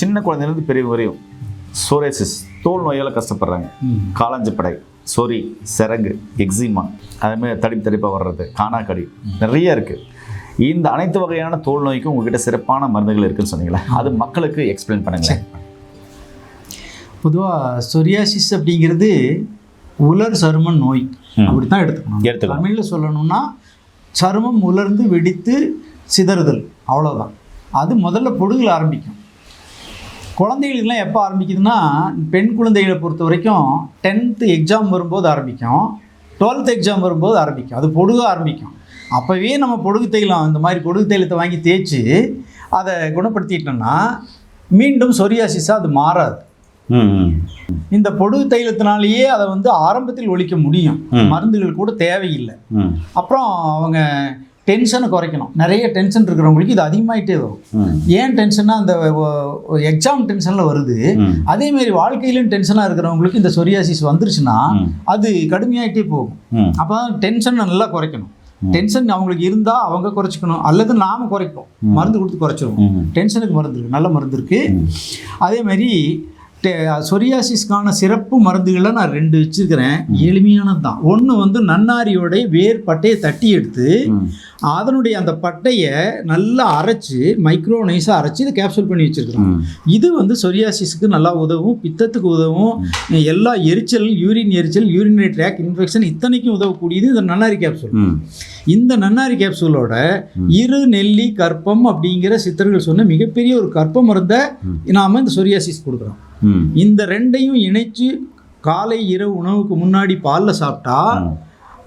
சின்ன குழந்தைலேருந்து பெரிய வரையும் சோரேசிஸ் தோல் நோயால் கஷ்டப்படுறாங்க. காளாஞ்சிப்படை சொறி சிறங்கு எக்ஸிமா அதேமாதிரி தடிப்பு தடிப்பாக வர்றது காணாக்கடி நிறைய இருக்குது இந்த அனைத்து வகையான தோல் நோய்க்கும் உங்ககிட்ட சிறப்பான மருந்துகள் இருக்குன்னு சொன்னீங்களே அது மக்களுக்கு எக்ஸ்பிளைன் பண்ணுங்களேன். பொதுவாக சொரியாசிஸ் அப்படிங்கிறது உலர் சரும நோய். அப்படி தான் எடுத்துக்கணும். எடுத்துக்கணும். தமிழில் சொல்லணும்னா சருமம் உலர்ந்து வெடித்து சிதறுதல். அவ்வளோதான் அது முதல்ல பொடுகுல ஆரம்பிக்கும். குழந்தைகளுக்கெல்லாம் எப்போ ஆரம்பிக்குதுன்னா பெண் குழந்தைகளை பொறுத்த வரைக்கும் டென்த்து எக்ஸாம் வரும்போது ஆரம்பிக்கும். டுவெல்த் எக்ஸாம் வரும்போது ஆரம்பிக்கும். அது பொடுக ஆரம்பிக்கும். அப்போவே நம்ம பொடுகு தைலம் இந்த மாதிரி பொடுகு தைலத்தை வாங்கி தேய்ச்சி அதை குணப்படுத்திட்டோம்னா மீண்டும் சொரியாசிஸாக அது மாறாது. இந்த பொடுகு தைலத்தினாலேயே அதை வந்து ஆரம்பத்தில் ஒழிக்க முடியும். மருந்துகள் கூட தேவையில்லை. அப்புறம் அவங்க டென்ஷனை குறைக்கணும். நிறைய டென்ஷன் இருக்கிறவங்களுக்கு இது அதிகமாயிட்டே வரும். ஏன் டென்ஷன்னா அந்த எக்ஸாம் டென்ஷனில் வருது. ம். அதே மாதிரி வாழ்க்கையிலும் டென்ஷனாக இருக்கிறவங்களுக்கு இந்த சொரியாசிஸ் வந்துருச்சுன்னா. அது கடுமையாயிட்டே போகும். அப்போ டென்ஷனை நல்லா குறைக்கணும். டென்ஷன் அவங்களுக்கு இருந்தால் அவங்க குறைச்சிக்கணும். அல்லது நாம குறைப்போம். மருந்து கொடுத்து குறைச்சிருவோம். டென்ஷனுக்கு மருந்து இருக்கு. நல்ல மருந்து இருக்கு. ம். சொரியாசிஸ்க்கான சிறப்பு மருந்துகளை நான் ரெண்டு வச்சிருக்கிறேன். எளிமையானது தான் ஒன்று வந்து நன்னாரியோடைய வேர் பட்டையை தட்டி எடுத்து அதனுடைய அந்த பட்டையை நல்லா அரைச்சு மைக்ரோ நைஸாக அரைச்சு இதை கேப்சூல் பண்ணி வச்சிருக்கிறோம். இது வந்து சொரியாசிஸ்க்கு நல்லா உதவும் பித்தத்துக்கு உதவும். எல்லா எரிச்சல் யூரின் எரிச்சல் யூரினரி ட்ராக் இன்ஃபெக்ஷன் இத்தனைக்கும் உதவக்கூடியது இந்த நன்னாரி கேப்சூல் இந்த நன்னாரி கேப்சூலோட இரு நெல்லி கற்பம் அப்படிங்கிற சித்தர்கள் சொன்ன மிகப்பெரிய ஒரு கற்ப மருந்தை நாம இந்த சொரியாசிஸ் கொடுக்குறோம். இந்த ரெண்டையும் இணைச்சு காலை இரவு உணவுக்கு முன்னாடி பாலில் சாப்பிட்டா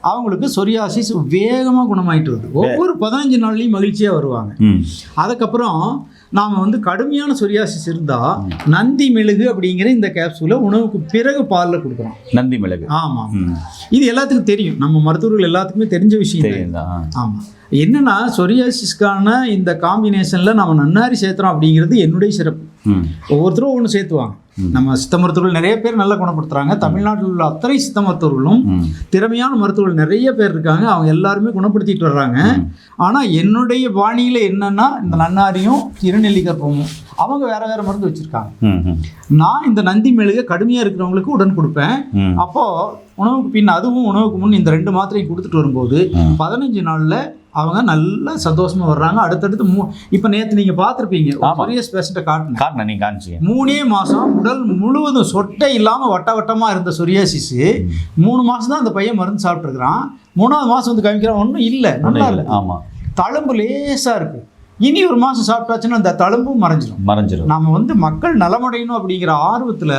அவங்களுக்கு சொரியாசிஸ் வேகமாக குணமாயிட்டு வருது. ஒவ்வொரு பதினஞ்சு நாள்லையும் மகிழ்ச்சியாக வருவாங்க. அதுக்கப்புறம் நாம் வந்து கடுமையான சொரியாசிஸ் இருந்தால் நந்தி மெழுகு அப்படிங்கிற இந்த கேப்சூலை உணவுக்கு பிறகு பாலில் கொடுக்குறோம் நந்தி மிளகு ஆமாம் இது எல்லாத்துக்கும் தெரியும். நம்ம மருத்துவர்கள் எல்லாத்துக்குமே தெரிஞ்ச விஷயம் ஆமாம் என்னன்னா சொரியாசிஸ்க்கான இந்த காம்பினேஷனில் நம்ம நன்னாரி சேர்த்துறோம் அப்படிங்கிறது என்னுடைய சிறப்பு. ஒவ்வொருத்தரும் ஒன்று சேர்த்துவாங்க. நம்ம சித்த மருத்துவர்கள் நிறைய பேர் நல்லா குணப்படுத்துறாங்க. தமிழ்நாட்டில் உள்ள அத்தனை சித்த மருத்துவர்களும் திறமையான மருத்துவர்கள் நிறைய பேர் இருக்காங்க. அவங்க எல்லாருமே குணப்படுத்திட்டு வர்றாங்க. ஆனால் என்னுடைய பாணியில் என்னன்னா இந்த நன்னாரியும் திருநெல்லி கற்பமும் அவங்க வேற வேற மருந்து வச்சிருக்காங்க. நான் இந்த நந்தி மெழுகை கடுமையாக இருக்கிறவங்களுக்கு உடன் கொடுப்பேன். அப்போ உணவுக்கு பின் அதுவும் உணவுக்கு முன் இந்த ரெண்டு மாத்திரையும் கொடுத்துட்டு வரும்போது. பதினஞ்சு நாள்ல அவங்க நல்லா சந்தோஷமா வர்றாங்க. அடுத்தடுத்து மூ இப்போ நேற்று நீங்க பார்த்துருப்பீங்க. சொரியஸ் பேஷண்ட்டை காட்டினேன். காட்டின நீ காமிச்சிங்க. மூணே மாசம் உடல் முழுவதும் சொட்டை இல்லாம வட்ட வட்டமா இருந்த சொரியாசிஸ் மூணு மாசம் தான் அந்த பையன் மருந்து சாப்பிட்டுருக்கிறான். மூணாவது மாசம் வந்து காமிக்கிறான் ஒன்றும் இல்லை நல்லா இல்ல. இருக்கு. ஆமா. தழும்பு லேசா இருக்கு. இனி ஒரு மாசம் சாப்பிட்டாச்சுன்னா அந்த தழும்பும் மறைஞ்சிடும் மறைஞ்சிரும். நாம் வந்து மக்கள் நலமடையணும் அப்படிங்கிற ஆர்வத்தில்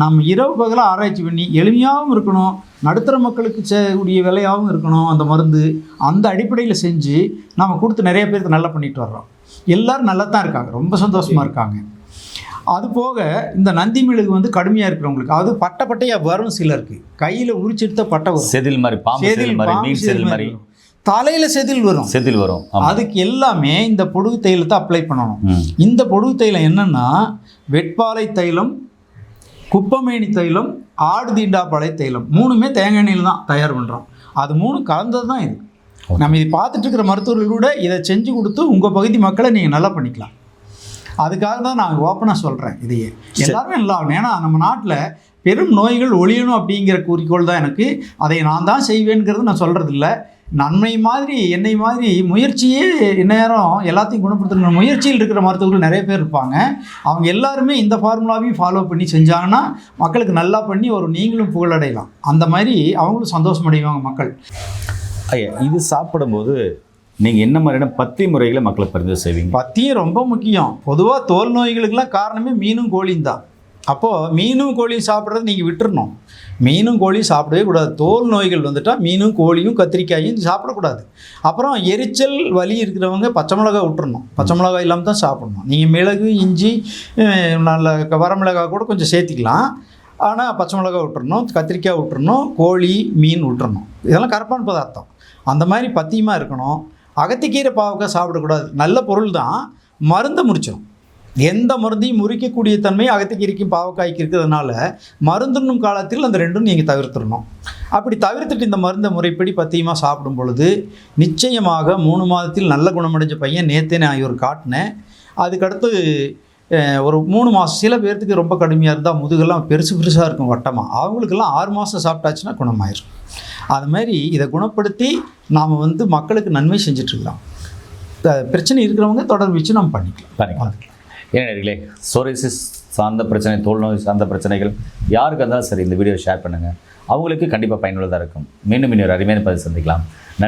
நாம் இரவு பகலாக ஆராய்ச்சி பண்ணி எளிமையாகவும் இருக்கணும் நடுத்தர மக்களுக்கு செய்யக்கூடிய விலையாகவும் இருக்கணும் அந்த மருந்து அந்த அடிப்படையில் செஞ்சு நாம் கொடுத்து நிறைய பேருக்கு நல்லா பண்ணிட்டு வர்றோம். எல்லாரும் நல்லா தான் இருக்காங்க. ரொம்ப சந்தோஷமாக இருக்காங்க. அது போக இந்த நந்தி மெழுகு வந்து கடுமையாக இருக்கிறவங்களுக்கு அது பட்டை பட்டையாக வரும் சிலருக்கு. கையில் உரிச்செடுத்த பட்டை வரும். செதில் மாதிரி செதில் மாதிரி செதில் மாதிரி. தலையில செதில் வரும். செதில் வரும். அதுக்கு எல்லாமே இந்த பொடுகு தைலத்தை அப்ளை பண்ணணும். இந்த பொடுகு தைலம் என்னன்னா வெட்பாலை தைலம் குப்பமேனி தைலம் ஆடு தீண்டாப்பாலை தைலம். மூணுமே தேங்காய் எண்ணெயில் தான் தயார் பண்ணுறோம் அது மூணு கலந்தது தான் இது. நம்ம இதை பார்த்துட்டு இருக்கிற மருத்துவர்கள் கூட இதை செஞ்சு கொடுத்து உங்கள் பகுதி மக்களை நீங்கள் நல்லா பண்ணிக்கலாம். அதுக்காக தான் நான் ஓப்பனாக சொல்கிறேன் இதையே. எல்லாருமே நல்லா ஆகணும். ஏன்னா நம்ம நாட்டில் பெரும் நோய்கள் ஒழியணும் அப்படிங்கிற குறிக்கோள் தான் எனக்கு. அதை நான் தான் செய்வேங்கிறது நான் சொல்கிறது இல்லை நன்மை மாதிரி என்னை மாதிரி முயற்சியே நேரம் எல்லாத்தையும் குணப்படுத்துகிற முயற்சியில் இருக்கிற மருத்துவர்கள் நிறைய பேர் இருப்பாங்க. அவங்க எல்லாருமே இந்த ஃபார்முலாவையும் ஃபாலோ பண்ணி செஞ்சாங்கன்னா மக்களுக்கு நல்லா பண்ணி ஒரு நீங்களும் புகழடையலாம். அந்த மாதிரி அவங்களும் சந்தோஷமடைவாங்க மக்கள். ஐயா இது சாப்பிடும்போது நீங்க என்ன மாதிரியான பத்தி முறைகளை மக்களை பரிந்து செய்வீங்க? பத்தியம் ரொம்ப முக்கியம். பொதுவாக தோல் நோய்களுக்கெல்லாம் காரணமே மீனும் கோழியும் தான். அப்போது மீனும் கோழியும் சாப்பிட்றது நீங்கள் விட்டுறணும். மீனும் கோழியும் சாப்பிடவே கூடாது. தோல் நோய்கள் வந்துட்டால் மீனும் கோழியும் கத்திரிக்காயும் சாப்பிடக்கூடாது. அப்புறம் எரிச்சல் வலி இருக்கிறவங்க பச்சை மிளகாய் விட்டுறணும். பச்சை மிளகாய் இல்லாமல் தான் சாப்பிடணும். நீங்கள் மிளகு இஞ்சி நல்ல வரமிளகா வரமிளகாய் கூட கொஞ்சம் சேர்த்திக்கலாம். ஆனால் பச்சை மிளகாய் விட்டுறணும் கத்திரிக்காய் விட்டுறணும் கோழி மீன் விட்டுறணும். இதெல்லாம் கரப்பான் பதார்த்தம். அந்த மாதிரி பத்தியமாக இருக்கணும். அகத்திக்கீரை பாவக்காய் சாப்பிடக்கூடாது. நல்ல பொருள் தான். மருந்தை முடிச்சிடும் எந்த மருந்தையும் முறிக்கக்கூடிய தன்மை அகத்திக்கீரைக்கும் பாவக்காய்க்கு இருக்கிறதுனால மருந்துண்ணும் காலத்தில் அந்த ரெண்டும் நீங்கள் தவிர்த்துடணும். அப்படி தவிர்த்துட்டு இந்த மருந்தை முறைப்படி பத்தியமாக சாப்பிடும் பொழுது நிச்சயமாக மூணு மாதத்தில் நல்ல குணமடைஞ்ச பையன் நேத்தே நான் இவர் காட்டினேன். அதுக்கடுத்து ஒரு மூணு மாதம் சில பேர்த்துக்கு ரொம்ப கடுமையாக இருந்தால் முதுகெல்லாம் பெருசு பெருசாக இருக்கும் வட்டமாக அவங்களுக்கெல்லாம் ஆறு மாதம் சாப்பிட்டாச்சுன்னா குணமாயிரும். அது மாதிரி இதை குணப்படுத்தி நாம் வந்து மக்களுக்கு நன்மை செஞ்சிட்ருக்கலாம் பிரச்சனை இருக்கிறவங்க தொடர்பு வச்சு நம்ம பண்ணிக்கலாம். பண்ணிக்கலாம். ஏன்னா நேர்களே சார்ந்த பிரச்சனை தோல் நோய் சார்ந்த பிரச்சனைகள் யாருக்கு இருந்தாலும் சரி இந்த வீடியோ ஷேர் பண்ணுங்கள் அவங்களுக்கு கண்டிப்பாக பயனுள்ளதாக இருக்கும். மீண்டும் இன்னொரு அருமையான பதிவு சந்திக்கலாம். நன்றி.